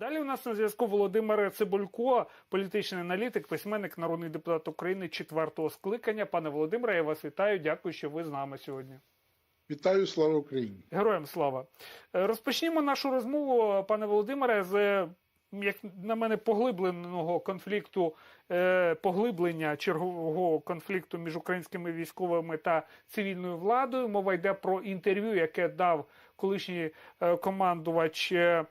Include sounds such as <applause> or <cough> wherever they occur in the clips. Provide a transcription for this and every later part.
Далі у нас на зв'язку Володимир Цибулько, політичний аналітик, письменник, народний депутат України четвертого скликання. Пане Володимире, я вас вітаю. Дякую, що ви з нами сьогодні. Вітаю, слава Україні! Героям слава. Е, Розпочнімо нашу розмову, пане Володимире, з як на мене поглибленого конфлікту, е, поглиблення чергового конфлікту між українськими військовими та цивільною владою. Мова йде про інтерв'ю, яке дав колишній е, командувач е,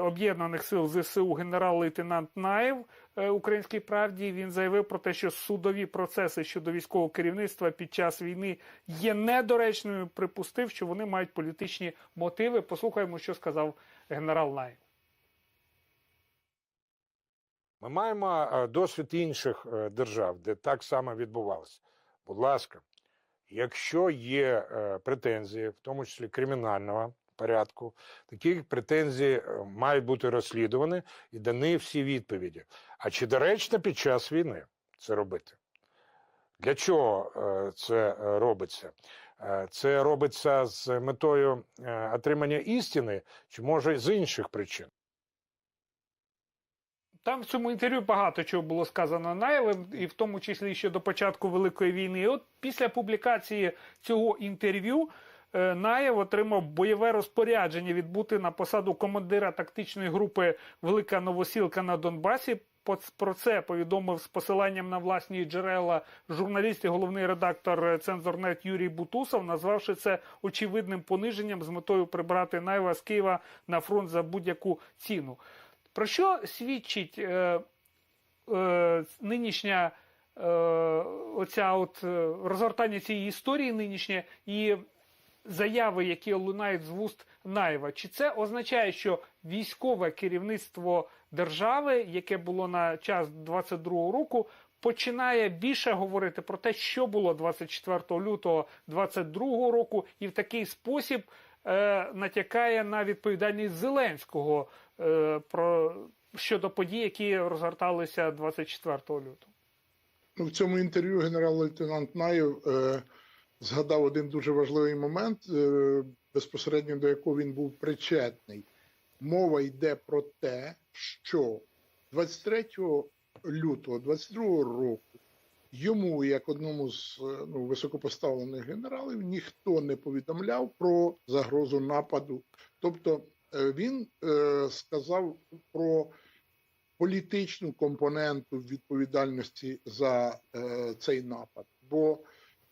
об'єднаних сил ЗСУ генерал-лейтенант Наєв. Українській правді він заявив про те, що судові процеси щодо військового керівництва під час війни є недоречними. Припустив, що вони мають політичні мотиви. Послухаємо, що сказав генерал Наєв. Ми маємо е, досвід інших е, держав, де так само відбувалося. Будь ласка, якщо є е, претензії, в тому числі кримінального порядку, такі претензії мають бути розслідувані і дані всі відповіді. А чи доречно під час війни це робити? Для чого це робиться? Це робиться з метою отримання істини, чи може з інших причин? Там в цьому інтерв'ю багато чого було сказано Наєвим, і в тому числі ще до початку Великої війни. І от після публікації цього інтерв'ю е, Наєв отримав бойове розпорядження відбути на посаду командира тактичної групи Велика Новосілка на Донбасі. Про це повідомив з посиланням на власні джерела журналіст і головний редактор е, Цензорнет Юрій Бутусов, назвавши це очевидним пониженням з метою прибрати Наєва з Києва на фронт за будь-яку ціну. Про що свідчить е, е, нинішня е, оця от е, розгортання цієї історії нинішнє і заяви, які лунають з вуст Наєва? Чи це означає, що військове керівництво держави, яке було на час 22-го року, починає більше говорити про те, що було 24 лютого 22-го року, і в такий спосіб е, натякає на відповідальність Зеленського е, про щодо подій, які розгорталися 24 лютого. Ну, в цьому інтерв'ю генерал-лейтенант Наєв е, згадав один дуже важливий момент, е, безпосередньо до якого він був причетний. Мова йде про те, що 23 лютого 22 року йому, як одному з е, ну, високопоставлених генералів, ніхто не повідомляв про загрозу нападу. Тобто е, він е, сказав про політичну компоненту відповідальності за е, цей напад. Бо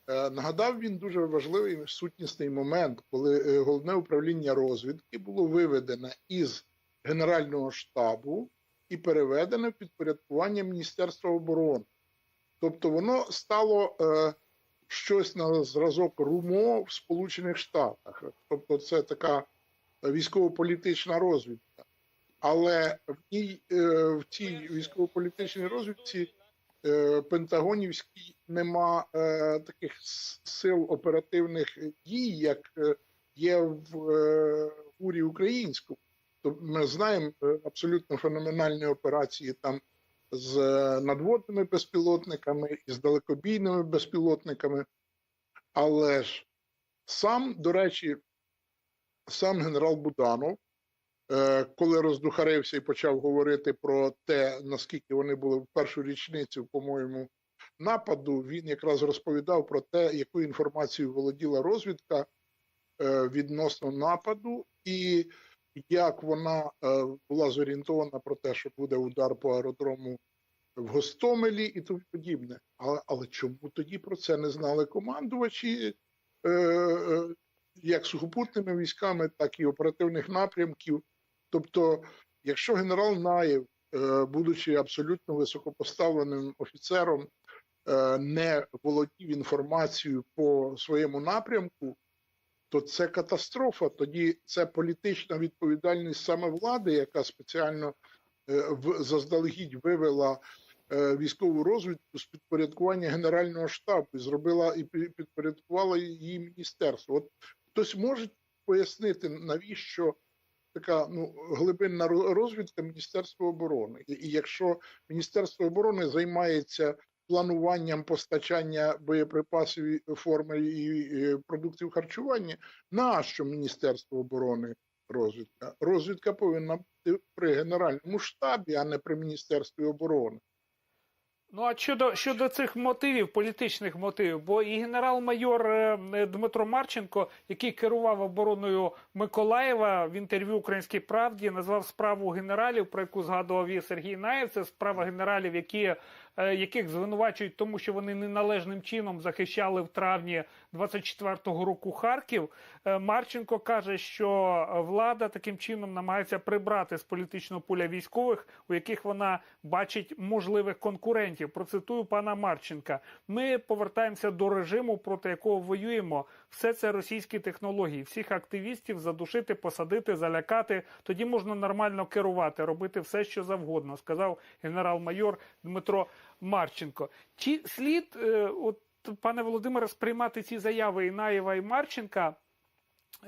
е, нагадав він дуже важливий сутнісний момент, коли е, головне управління розвідки було виведене із Генерального штабу і переведене в підпорядкування Міністерства оборони. Тобто воно стало е, щось на зразок РУМО в Сполучених Штатах. Тобто, це така військово-політична розвідка. Але в е, в цій військово-політичній розвідці е, Пентагонівській нема е, таких сил оперативних дій, як е, є в е, урі українському. То ми знаємо е, абсолютно феноменальні операції там з е, надводними безпілотниками і з далекобійними безпілотниками. Але ж сам, до речі, сам генерал Буданов е, коли роздухарився і почав говорити про те, наскільки вони були в першу річницю, по-моєму, нападу, він якраз розповідав про те, яку інформацію володіла розвідка е, відносно нападу, і як вона е, була зорієнтована про те, що буде удар по аеродрому в Гостомелі і тому подібне. Але, але чому тоді про це не знали командувачі? Е, е, як сухопутними військами, так і оперативних напрямків. Тобто, якщо генерал Наєв, е, будучи абсолютно високопоставленим офіцером, е, не володів інформацією по своєму напрямку, то це катастрофа. Тоді це політична відповідальність саме влади, яка спеціально е, в заздалегідь вивела е, військову розвідку з підпорядкування Генерального штабу і зробила і підпорядкувала її міністерство. От хтось може пояснити, навіщо така ну глибинна розвідка Міністерства оборони. І, якщо Міністерство оборони займається плануванням постачання боєприпасів, форми і, продуктів харчування, нащо Міністерство оборони розвідка. Розвідка повинна бути при генеральному штабі, а не при міністерстві оборони. Ну а щодо щодо цих мотивів, політичних мотивів, бо і генерал-майор е, Дмитро Марченко, який керував обороною Миколаєва в інтерв'ю Українській правді, назвав справу генералів, про яку згадував і Сергій Наєв. Це справа генералів, які яких звинувачують, тому що вони неналежним чином захищали в травні 24-го року Харків. Е, Марченко каже, що влада таким чином намагається прибрати з політичного поля військових, у яких вона бачить можливих конкурентів. Процитую пана Марченка: ми повертаємося до режиму, проти якого воюємо. Все це російські технології. Всіх активістів задушити, посадити, залякати. Тоді можна нормально керувати, робити все, що завгодно, сказав генерал-майор Дмитро Марченко. Чи слід, е, от пане Володимире, сприймати ці заяви Інаєва і Марченка,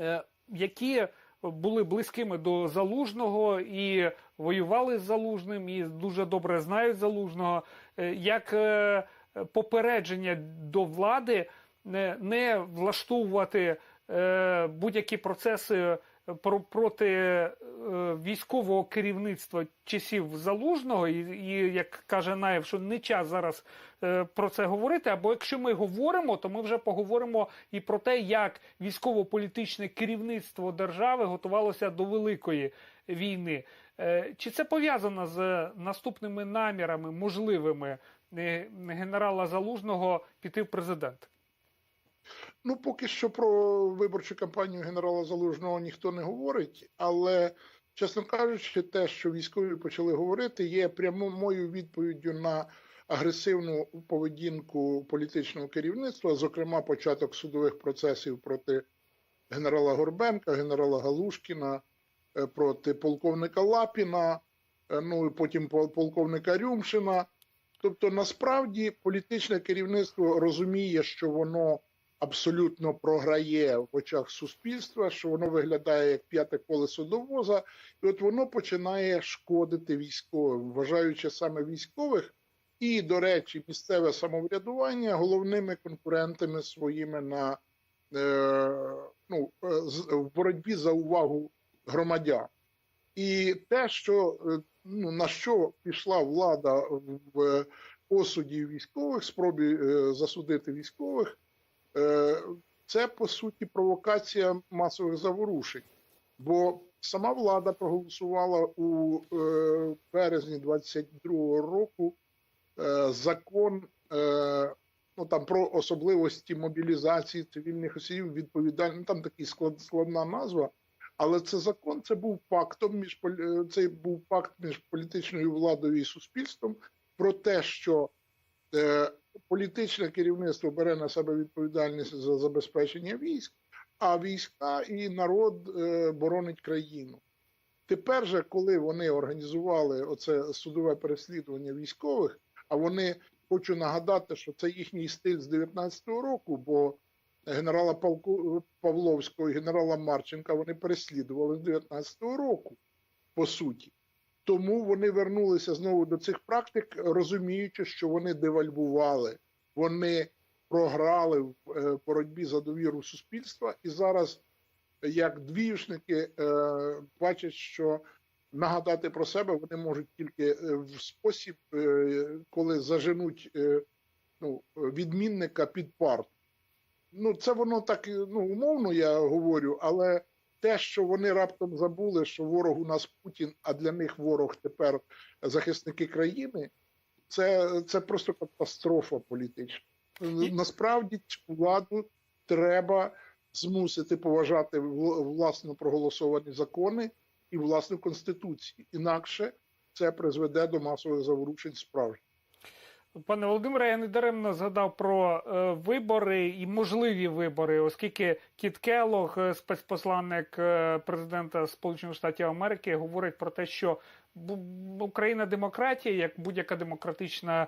е, які були близькими до залужного і воювали з залужним, і дуже добре знають залужного, е, як попередження до влади не, влаштовувати будь-які процеси про- проти е, військового керівництва часів залужного, і, і як каже Наєв, що не час зараз е, про це говорити. Або якщо ми говоримо, то ми вже поговоримо і про те, як військово-політичне керівництво держави готувалося до великої війни. Е, Чи це пов'язано з наступними намірами, можливими генерала Залужного піти в президент? Ну, поки що про виборчу кампанію генерала Залужного ніхто не говорить, але, чесно кажучи, те, що військові почали говорити, є прямою відповіддю на агресивну поведінку політичного керівництва, зокрема, початок судових процесів проти генерала Горбенка, генерала Галушкіна, е, проти полковника Лапіна, е, ну і потім пол- полковника Рюмшина. Тобто, насправді, політичне керівництво розуміє, що воно абсолютно програє в очах суспільства, що воно виглядає як п'яте колесо до воза, і от воно починає шкодити військовим, вважаючи саме військових і, до речі, місцеве самоврядування головними конкурентами своїми на е, ну, е, в боротьбі за увагу громадян. І те, що е, ну, на що пішла влада в осуді військових, спробі е, засудити військових, це по суті провокація масових заворушень. Бо сама влада проголосувала у е, березні 22-го року е, закон е, ну, там, про особливості мобілізації цивільних осіб відповідальних. Ну, там такий склад, складна назва. Але це закон, це був пактом між е, це був пакт між політичною владою і суспільством про те, що е, політичне керівництво бере на себе відповідальність за забезпечення військ, а війська і народ е, боронить країну. Тепер же, коли вони організували оце судове переслідування військових, а вони хочу нагадати, що це їхній стиль з 19-го року, бо генерала Павловського і генерала Марченка вони переслідували з 19-го року, по суті. Тому вони вернулися знову до цих практик, розуміючи, що вони девальвували, вони програли в е, боротьбі за довіру суспільства, і зараз, як двіюшники, е, бачать, що нагадати про себе вони можуть тільки е, в спосіб, коли заженуть ну, відмінника під парт. Ну, це воно так ну, умовно я говорю, але те, що вони раптом забули, що ворог у нас Путін, а для них ворог тепер захисники країни, це, це просто катастрофа політична. Насправді цю владу треба змусити поважати вл- власно проголосовані закони і власну конституцію. Інакше це призведе до масових заворушень справжніх. Пане Володимире, я недаремно згадав про е, вибори і можливі вибори, оскільки Кіт Келлог, е, спецпосланник е, президента Сполучених Штатів Америки, говорить про те, що Україна демократія, як будь-яка демократична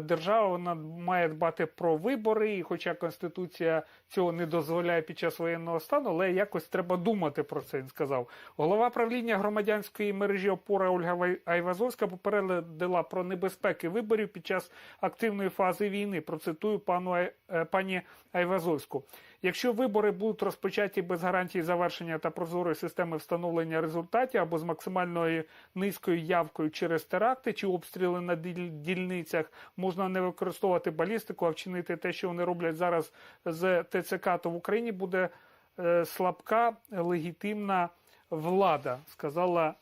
держава, вона має дбати про вибори, і хоча Конституція цього не дозволяє під час воєнного стану, але якось треба думати про це. Він сказав. Голова правління громадянської мережі опора Ольга Айвазовська попередила про небезпеки виборів під час активної фази війни. Процитую пану е, пані Айвазовську. Якщо вибори будуть розпочаті без гарантії завершення та прозорої системи встановлення результатів або з максимальною низькою явкою через теракти чи обстріли на діль- дільницях, можна не використовувати балістику, а вчинити те, що вони роблять зараз з ТЦК, то в Україні буде е, слабка легітимна влада, сказала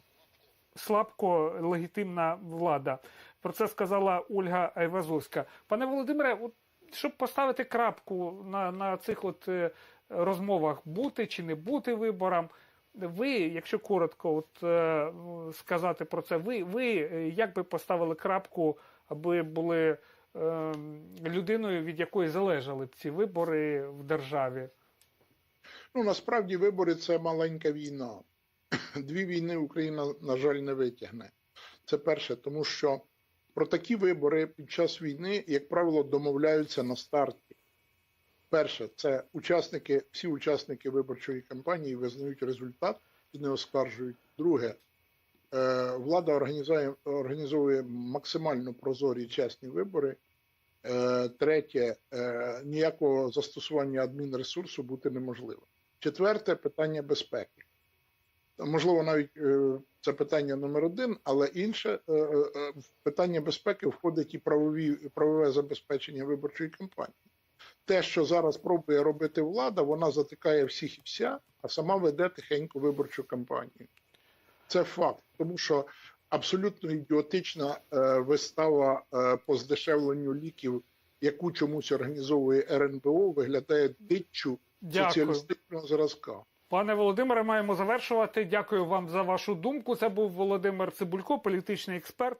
слабко легітимна влада. Про це сказала Ольга Айвазовська. Пане Володимире, от, щоб поставити крапку на, на цих от е, розмовах, бути чи не бути виборам. Ви, якщо коротко от, е, сказати про це, ви, ви як би поставили крапку, аби були е, людиною, від якої залежали ці вибори в державі? Ну насправді вибори це маленька війна. <clears throat> Дві війни Україна, на жаль, не витягне. Це перше, тому що про такі вибори під час війни, як правило, домовляються на старті. Перше, це учасники, всі учасники виборчої кампанії визнають результат і не оскаржують. Друге, влада організує, організовує максимально прозорі чесні вибори. Е, Третє, е, ніякого застосування адмінресурсу бути неможливо. Четверте питання безпеки. Можливо, навіть е, це питання номер один, але інше е, е, в питання безпеки входить і правові, правове забезпечення виборчої кампанії. Те, що зараз пробує робити влада, вона затикає всіх і вся, а сама веде тихенько виборчу кампанію. Це факт, тому що абсолютно ідіотична е, вистава е, по здешевленню ліків, яку чомусь організовує РНБО, виглядає диччю соціалістичного зразка. Пане Володимире, маємо завершувати. Дякую вам за вашу думку. Це був Володимир Цибулько, політичний експерт.